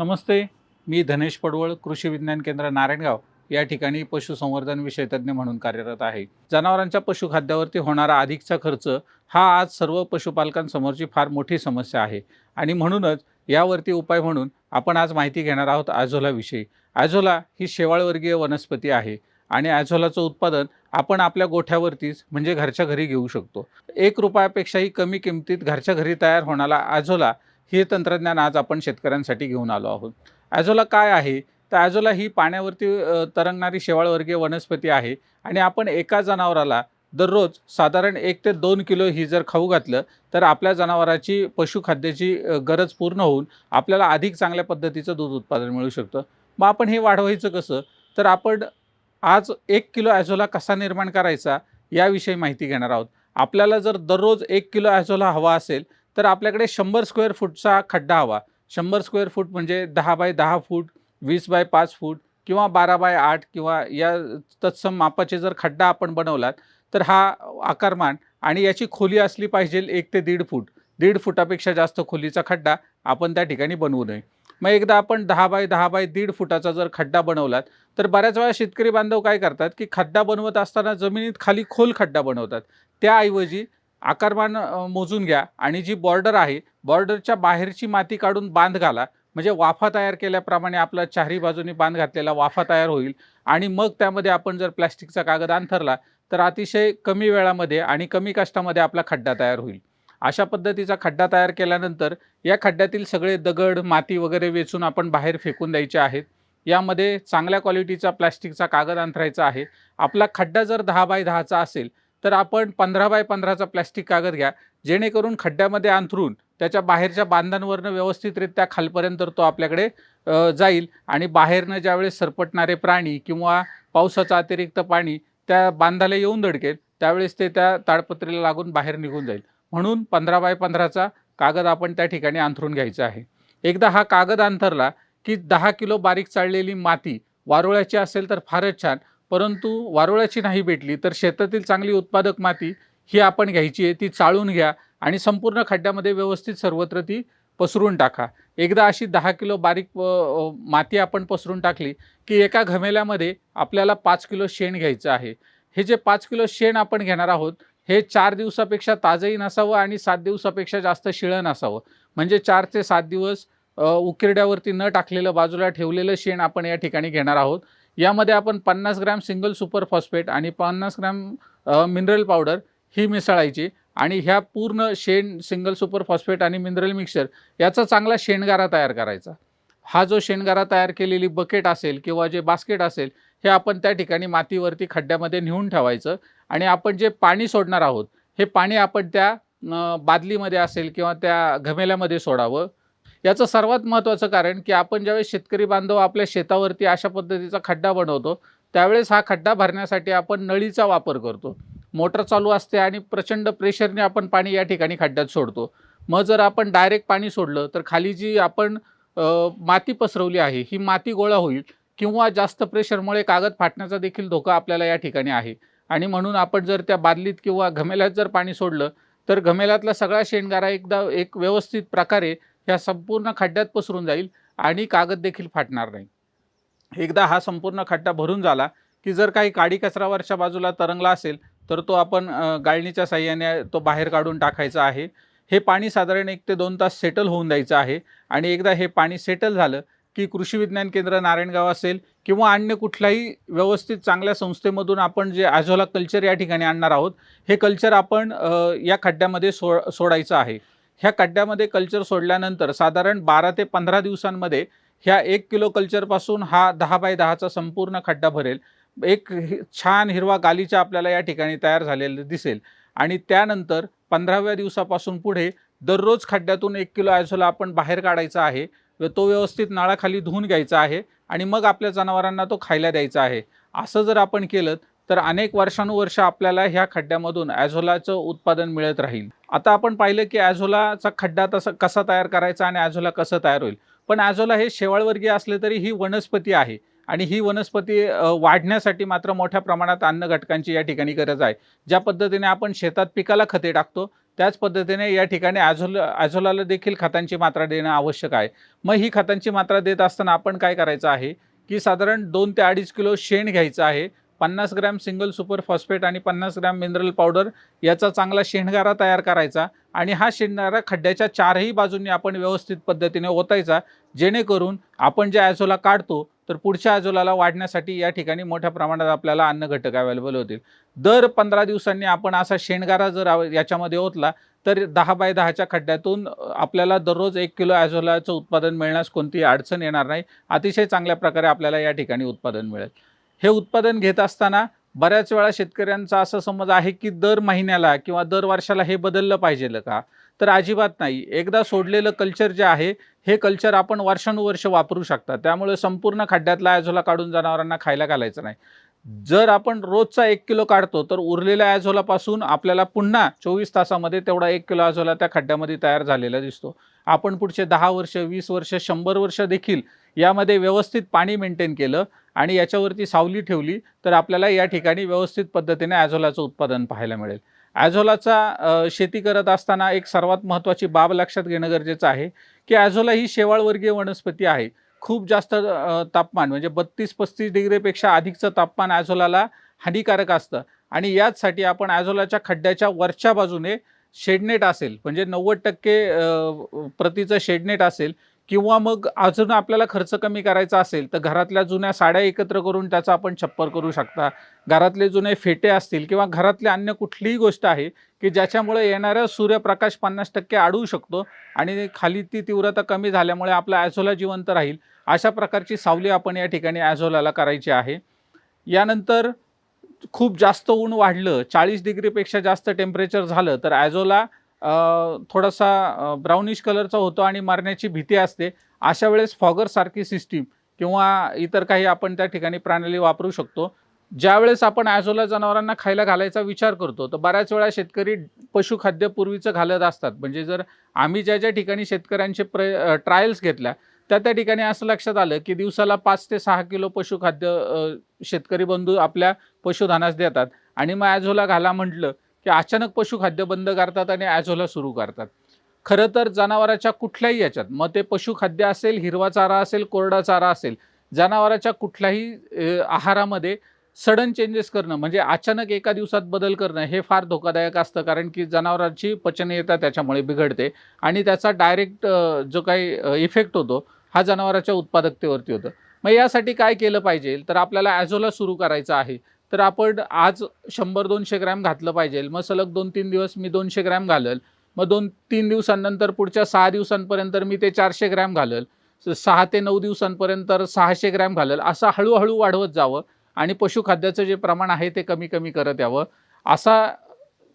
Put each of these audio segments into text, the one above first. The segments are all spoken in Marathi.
नमस्ते मी धनेश पडवळ कृषी विज्ञान केंद्र नारायणगाव या ठिकाणी पशुसंवर्धन विषय तज्ज्ञ म्हणून कार्यरत आहे. जनावरांच्या पशुखाद्यावरती होणारा अधिकचा खर्च हा आज सर्व पशुपालकांसमोरची फार मोठी समस्या आहे. आणि म्हणूनच यावरती उपाय म्हणून आपण आज माहिती घेणार आहोत ॲझोलाविषयी ॲझोला ही शेवाळवर्गीय वनस्पती आहे आणि ॲझोलाचं उत्पादन आपण आपल्या गोठ्यावरतीच म्हणजे घरच्या घरी घेऊ शकतो. एक रुपयापेक्षाही कमी किमतीत घरच्या घरी तयार होणारा ॲझोला हे तंत्रज्ञान आज आपण शेतकऱ्यांसाठी घेऊन आलो आहोत. ॲझोला काय आहे? तर ॲझोला ही पाण्यावरती तरंगणारी शेवाळवर्गीय वनस्पती आहे आणि आपण एका जनावराला दररोज साधारण एक ते दोन किलो ही जर खाऊ घातलं तर आपल्या जनावराची पशुखाद्याची गरज पूर्ण होऊन आपल्याला अधिक चांगल्या पद्धतीचं दूध उत्पादन मिळू शकतं. मग आपण हे वाढवायचं कसं? तर आपण आज एक किलो ॲझोला कसा निर्माण करायचा याविषयी माहिती घेणार आहोत. आपल्याला जर दररोज एक किलो ॲझोला हवा असेल तर आपल्याकडे शंभर स्क्वेअर फूटचा खड्डा हवा. शंभर स्क्वेअर फूट म्हणजे दहा बाय दहा फूट वीस बाय पाच फूट किंवा बारा बाय आठ किंवा या तत्सम मापाचे जर खड्डा आपण बनवलात तर हा आकारमान आणि याची खोली असली पाहिजे एक ते दीड फूट. दीड फुटापेक्षा जास्त खोलीचा खड्डा आपण त्या ठिकाणी बनवू नये. मग एकदा आपण दहा बाय दहा बाय दीड फुटाचा जर खड्डा बनवलात तर बऱ्याच वेळा शेतकरी बांधव काय करतात की खड्डा बनवत असताना जमिनीत खाली खोल खड्डा बनवतात. त्याऐवजी आकारमान मोजून घ्या. आणि जी बॉर्डर आहे बॉर्डरच्या बाहेरची माती काढून बांध घाला. म्हणजे वाफा तयार केल्याप्रमाणे आपला चारही बाजूनी बांध घातलेला वाफा तयार होईल. आणि मग त्यामध्ये आपण जर प्लॅस्टिकचा कागद अंथरला तर अतिशय कमी वेळामध्ये आणि कमी कष्टामध्ये आपला खड्डा तयार होईल. अशा पद्धतीचा खड्डा तयार केल्यानंतर या खड्ड्यातील सगळे दगड माती वगैरे वेचून आपण बाहेर फेकून द्यायचे आहेत. यामध्ये चांगल्या क्वालिटीचा प्लॅस्टिकचा कागद अंथरायचा आहे. आपला खड्डा जर दहा बाय दहाचा असेल तर आपण पंधरा बाय पंधराचा प्लॅस्टिक कागद घ्या. जेणेकरून खड्ड्यामध्ये अंथरून त्याच्या बाहेरच्या बांधांवरनं व्यवस्थितरित्या खालपर्यंत तो आपल्याकडे जाईल. आणि बाहेरनं ज्यावेळेस सरपटणारे प्राणी किंवा पावसाचं अतिरिक्त पाणी त्या बांधाला येऊन धडकेल त्यावेळेस ते त्या ताडपत्रीला लागून बाहेर निघून जाईल. म्हणून पंधरा बाय पंधराचा कागद आपण त्या ठिकाणी अंथरून घ्यायचा आहे. एकदा हा कागद अंथरला की दहा किलो बारीक चाळलेली माती वारुळ्याची असेल तर फारच छान. परंतु वारुळाची नाही भेटली तर शेतातील चांगली उत्पादक माती ही आपण घ्यायची आहे ती चाळून घ्या आणि संपूर्ण खड्ड्यामध्ये व्यवस्थित सर्वत्र ती पसरून टाका. एकदा अशी दहा किलो बारीक माती आपण पसरून टाकली की एका घमेल्यामध्ये आपल्याला पाच किलो शेण घ्यायचं आहे. हे जे पाच किलो शेण आपण घेणार आहोत हे चार दिवसापेक्षा ताजंही नसावं आणि सात दिवसापेक्षा जास्त शिळं नसावं. म्हणजे चार ते सात दिवस उकिरड्यावरती न टाकलेलं बाजूला ठेवलेलं शेण आपण या ठिकाणी घेणार आहोत. यामध्ये आपण पन्नास ग्रॅम सिंगल सुपर फॉस्फेट आणि पन्नास ग्रॅम मिनरल पावडर ही मिसळायची आणि ह्या पूर्ण शेण सिंगल सुपर फॉस्फेट आणि मिनरल मिक्सर याचा चांगला शेणगारा तयार करायचा. हा जो शेणगारा तयार केलेली बकेट असेल किंवा जे बास्केट असेल हे आपण त्या ठिकाणी मातीवरती खड्ड्यामध्ये नेऊन ठेवायचं आणि आपण जे पाणी सोडणार आहोत हे पाणी आपण त्या बादलीमध्ये असेल किंवा त्या घमेल्यामध्ये सोडावं. याचं सर्वात महत्त्वाचं कारण की आपण ज्यावेळेस शेतकरी बांधव आपल्या शेतावरती अशा पद्धतीचा खड्डा बनवतो त्यावेळेस हा खड्डा भरण्यासाठी आपण नळीचा वापर करतो. मोटर चालू असते आणि प्रचंड प्रेशरने आपण पाणी या ठिकाणी खड्ड्यात सोडतो. मग जर आपण डायरेक्ट पाणी सोडलं तर खाली जी आपण माती पसरवली आहे ही माती गोळा होईल किंवा जास्त प्रेशरमुळे कागद फाटण्याचा देखील धोका आपल्याला या ठिकाणी आहे. आणि म्हणून आपण जर त्या बादलीत किंवा घमेल्यात जर पाणी सोडलं तर घमेल्यातला सगळा शेणगारा एकदा एक व्यवस्थित प्रकारे ह्या संपूर्ण खड्ड्यात पसरून जाईल आणि कागद देखील फाटणार नाही. एकदा हा संपूर्ण खड्डा भरून झाला की जर काही काडी कचरा वरच्या बाजूला तरंगला असेल तर तो आपण गाळणीच्या साह्याने तो बाहेर काढून टाकायचा आहे. हे पाणी साधारण एक ते दोन तास सेटल होऊन द्यायचं आहे आणि एकदा हे पाणी सेटल झालं की कृषी विज्ञान केंद्र नारायणगाव असेल किंवा अन्य कुठल्याही व्यवस्थित चांगल्या संस्थेमधून आपण जे ॲझोला कल्चर या ठिकाणी आणणार आहोत हे कल्चर आपण या खड्ड्यामध्ये सो सोडायचं आहे. ह्या खड्ड्यामध्ये कल्चर सोडल्यानंतर साधारण बारा ते पंधरा दिवसांमध्ये ह्या एक किलो कल्चरपासून हा दहा बाय दहाचा संपूर्ण खड्डा भरेल. एक हि- छान हिरवा गालीचा आपल्याला या ठिकाणी तयार झालेलं दिसेल. आणि त्यानंतर पंधराव्या दिवसापासून पुढे दररोज खड्ड्यातून एक किलो ॲझोला आपण बाहेर काढायचा आहे. व तो व्यवस्थित नाळाखाली धुवून घ्यायचा आहे आणि मग आपल्या जनावरांना तो खायला द्यायचा आहे. असं जर आपण केलं तर अनेक वर्षानुवर्ष आपल्याला ह्या खड्ड्यामधून ॲझोलाचं उत्पादन मिळत राहील. आता आपण पाहिलं की ॲझोलाचा खड्डा तसा कसा तयार करायचा आणि ॲझोला कसं तयार होईल? पण ॲझोला हे शेवाळवर्गीय असले तरी ही वनस्पती आहे आणि ही वनस्पती वाढण्यासाठी मात्र मोठ्या प्रमाणात अन्न घटकांची या ठिकाणी गरज आहे. ज्या पद्धतीने आपण शेतात पिकाला खते टाकतो त्याच पद्धतीने या ठिकाणी ॲझोला ॲझोलाला देखील खतांची मात्रा देणं आवश्यक आहे. मग ही खतांची मात्रा देत असताना आपण काय करायचं आहे की साधारण दोन ते अडीच किलो शेण घ्यायचं आहे. पन्नास ग्रॅम सिंगल सुपर फॉस्फेट आणि पन्नास ग्रॅम मिनरल पावडर याचा चांगला शेणगारा तयार करायचा आणि हा शेणगारा खड्ड्याच्या चारही बाजूंनी आपण व्यवस्थित पद्धतीने ओतायचा जेणेकरून आपण ज्या ॲझोला काढतो तर पुढच्या ॲझोलाला वाढण्यासाठी या ठिकाणी मोठ्या प्रमाणात आपल्याला अन्न घटक अवेलेबल होतील. दर पंधरा दिवसांनी आपण असा शेणगारा जर याच्यामध्ये ओतला तर दहा बाय दहाच्या खड्ड्यातून आपल्याला दररोज एक किलो ॲझोलाचं उत्पादन मिळण्यास कोणतीही अडचण येणार नाही. अतिशय चांगल्या प्रकारे आपल्याला या ठिकाणी उत्पादन मिळेल. हे उत्पादन घेत असताना बऱ्याच वेळा शेतकऱ्यांचा असा समज आहे की दर महिन्याला किंवा दर वर्षाला हे बदललं पाहिजे का? तर अजिबात नाही. एकदा सोडलेलं कल्चर जे आहे हे कल्चर आपण वर्षानुवर्ष वापरू शकता. त्यामुळे संपूर्ण खड्ड्यातला ॲझोला काढून जनावरांना खायला घालायचं नाही. जर आपण रोजचा एक किलो काढतो तर उरलेल्या ॲझोलापासून आपल्याला पुन्हा चोवीस तासामध्ये तेवढा एक किलो ॲझोला त्या खड्ड्यामध्ये तयार झालेला दिसतो. आपण पुढचे दहा वर्ष वीस वर्ष शंभर वर्ष देखील यामध्ये व्यवस्थित पाणी मेंटेन केलं आणि याच्यावरती सावली ठेवली तर आपल्याला या ठिकाणी व्यवस्थित पद्धतीने ॲझोलाचं उत्पादन पाहायला मिळेल. ॲझोलाचा शेती करत असताना एक सर्वात महत्त्वाची बाब लक्षात घेणं गरजेचं आहे की ॲझोला ही शेवाळवर्गीय वनस्पती आहे. खूप जास्त तापमान म्हणजे बत्तीस पस्तीस डिग्रीपेक्षा अधिकचं तापमान ॲझोलाला हानिकारक असतं. आणि याचसाठी आपण ॲझोलाच्या खड्ड्याच्या वरच्या बाजूने शेडनेट असेल म्हणजे नव्वद टक्के प्रतीचं शेडनेट असेल किंवा मग अजून आपल्याला खर्च कमी करायचा असेल तर घरातल्या जुन्या साड्या एकत्र करून त्याचा आपण छप्पर करू शकता. घरातले जुने फेटे असतील किंवा घरातली अन्य कुठलीही गोष्ट आहे की ज्याच्यामुळे येणारा सूर्यप्रकाश पन्नास टक्के अडवू शकतो आणि खाली ती तीव्रता कमी झाल्यामुळे आपला ॲझोला जिवंत राहील. अशा प्रकारची सावली आपण या ठिकाणी ॲझोलाला करायची आहे. यानंतर खूप जास्त ऊन वाढलं चाळीस डिग्रीपेक्षा जास्त टेम्परेचर झालं तर ॲझोला थोडासा ब्राउनिश कलरचा होतो आणि मारण्याची भीती असते. अशा वेळेस फॉगरसारखी सिस्टीम किंवा इतर काही आपण त्या ठिकाणी प्रणाली वापरू शकतो. ज्यावेळेस आपण ॲझोला जनावरांना खायला घालायचा विचार करतो तर बऱ्याच वेळा शेतकरी पशुखाद्य पूर्वीचं घालत असतात. म्हणजे जर आम्ही ज्या ज्या ठिकाणी शेतकऱ्यांचे प्र ट्रायल्स घेतल्या त्या त्या ठिकाणी असं लक्षात आलं की दिवसाला पाच ते सहा किलो पशुखाद्य शेतकरी बंधू आपल्या पशुधनास देतात. आणि मग ॲझोला घाला म्हटलं की अचानक पशुखाद्य बंद करतात आणि ॲझोला सुरू करतात. खरं तर जनावराच्या कुठल्याही याच्यात मग ते पशुखाद्य असेल हिरवा चारा असेल कोरडा चारा असेल जनावराच्या कुठल्याही आहारामध्ये सडन चेंजेस करणं म्हणजे अचानक एका दिवसात बदल करणं हे फार धोकादायक असतं. कारण की जनावरांची पचनीयता त्याच्यामुळे बिघडते आणि त्याचा डायरेक्ट जो काही इफेक्ट होतो हा जनावराच्या उत्पादकतेवरती होतं. मग यासाठी काय केलं पाहिजे? तर आपल्याला ॲझोला सुरू करायचं आहे. तर आपण आज शंभर दोनशे ग्रॅम घातलं पाहिजे. मग सलग दोन तीन दिवस मी दोनशे ग्रॅम घालल. मग दोन तीन दिवसांनंतर पुढच्या सहा दिवसांपर्यंत मी ते चारशे ग्रॅम घालल. सहा ते नऊ दिवसांपर्यंत सहाशे ग्रॅम घालल. असं हळूहळू वाढवत जावं आणि पशुखाद्याचं जे प्रमाण आहे ते कमी कमी करत यावं. असा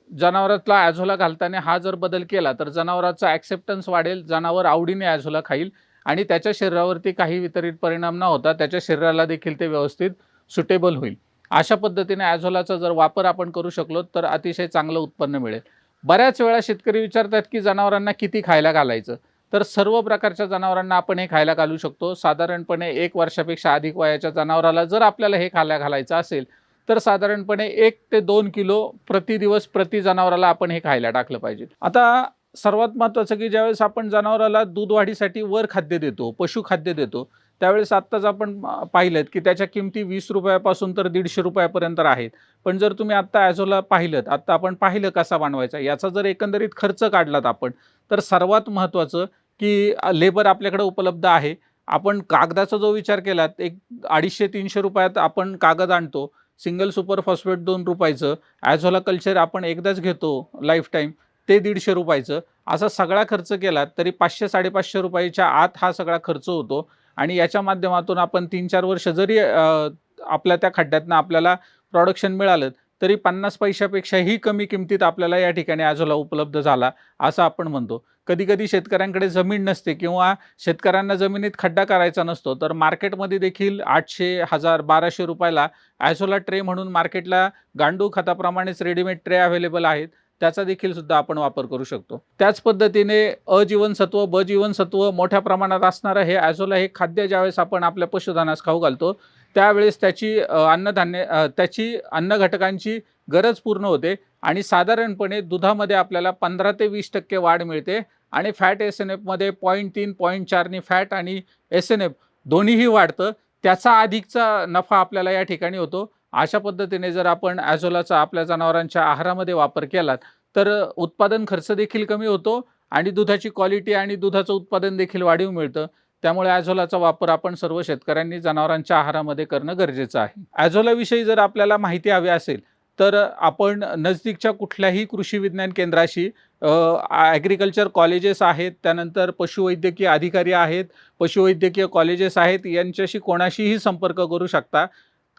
जनावरातला ॲझोला घालताना हा जर बदल केला तर जनावराचा ॲक्सेप्टन्स वाढेल जनावर आवडीने ॲझोला खाईल आणि त्याच्या शरीरावरती काही वितरित परिणाम न होता त्याच्या शरीराला देखील ते व्यवस्थित सुटेबल होईल. अशा पद्धतीने ॲझोलाचा जर वापर आपण करू शकलो तर अतिशय चांगलं उत्पन्न मिळेल. बऱ्याच वेळा शेतकरी विचारतात की जनावरांना किती खायला घालायचं? तर सर्व प्रकारच्या जनावरांना आपण हे खायला घालू शकतो. साधारणपणे एक वर्षापेक्षा अधिक वयाच्या जनावराला जर आपल्याला हे खायला घालायचं असेल तर साधारणपणे एक ते दोन किलो प्रति दिवस प्रति जनावराला आपण हे खायला टाकलं पाहिजे. आता सर्वात महत्त्वाचं की ज्यावेळेस आपण जनावराला दूध वाढीसाठी वर खाद्य देतो पशुखाद्य देतो त्यावेळेस आत्ताच आपण पाहिलं की त्याच्या किमती वीस रुपयापासून तर दीडशे रुपयापर्यंत आहेत. पण जर तुम्ही आत्ता ॲझोला पाहिलं आत्ता आपण पाहिलं कसा बनवायचा याचा जर एकंदरीत खर्च काढलात आपण तर सर्वात महत्त्वाचं की लेबर आपल्याकडे उपलब्ध आहे. आपण कागदाचा जो विचार केलात एक अडीचशे तीनशे रुपयात आपण कागद आणतो. सिंगल सुपर फॉस्फेट दोन रुपयाचं ॲझोला कल्चर आपण एकदाच घेतो लाईफ टाईम ते दीडशे रुपयाचं. असा सगळा खर्च केलात तरी पाचशे साडेपाचशे रुपयाच्या आत हा सगळा खर्च होतो. आणि याच्या माध्यमातून आपण तीन चार वर्ष जरी आपल्या त्या खड्ड्यातनं आपल्याला प्रोडक्शन मिळालं तरी पन्नास पैशापेक्षाही कमी किमतीत आपल्याला या ठिकाणी ॲझोला उपलब्ध झाला असं आपण म्हणतो. कधी कधी शेतकऱ्यांकडे जमीन नसते किंवा शेतकऱ्यांना जमिनीत खड्डा करायचा नसतो तर मार्केटमध्ये देखील आठशे हजार बाराशे रुपयाला ॲझोला ट्रे म्हणून मार्केटला गांडूळ खताप्रमाणेच रेडीमेड ट्रे अवेलेबल आहेत. त्याचा देखील सुद्धा आपण वापर करू शकतो. त्याच पद्धतीने अ जीवनसत्व ब जीवनसत्व मोठ्या प्रमाणात असणारं हे ॲझोला हे खाद्य ज्यावेळेस आपण आपल्या पशुधनास खाऊ घालतो त्यावेळेस त्याची अन्नधान्य त्याची अन्न घटकांची गरज पूर्ण होते आणि साधारणपणे दुधामध्ये आपल्याला पंधरा ते वीस टक्के वाढ मिळते आणि फॅट एस एन एफमध्ये पॉईंट तीन पॉईंट चारनी फॅट आणि एस एन एफ दोन्हीही वाढतं. त्याचा अधिकचा नफा आपल्याला या ठिकाणी होतो. अशा पद्धतीने जर आपण ॲझोलाचा आपल्या जनावरांच्या आहारामध्ये वापर केलात तर उत्पादन खर्च देखील कमी होतो आणि दुधाची क्वालिटी आणि दुधाचं उत्पादन देखील वाढीव मिळतं. त्यामुळे ॲझोलाचा वापर आपण सर्व शेतकऱ्यांनी जनावरांच्या आहारामध्ये करणं गरजेचं आहे. ॲझोलाविषयी जर आपल्याला माहिती हवी असेल तर आपण नजदीकच्या कुठल्याही कृषी विज्ञान केंद्राशी ॲग्रिकल्चर कॉलेजेस आहेत त्यानंतर पशुवैद्यकीय अधिकारी आहेत पशुवैद्यकीय कॉलेजेस आहेत यांच्याशी कोणाशीही संपर्क करू शकता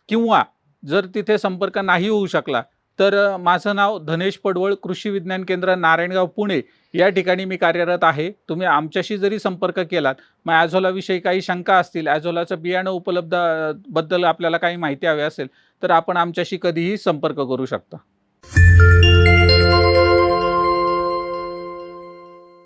किंवा जर तिथे संपर्क नाही होऊ शकला तर माझं नाव धनेश पडवळ कृषी विज्ञान केंद्र नारायणगाव पुणे या ठिकाणी मी कार्यरत आहे. तुम्ही आमच्याशी जरी संपर्क केलात मग ॲझोलाविषयी काही शंका असतील ॲझोलाचं बियाणं उपलब्धबद्दल आपल्याला काही माहिती हवी असेल तर आपण आमच्याशी कधीही संपर्क करू शकता.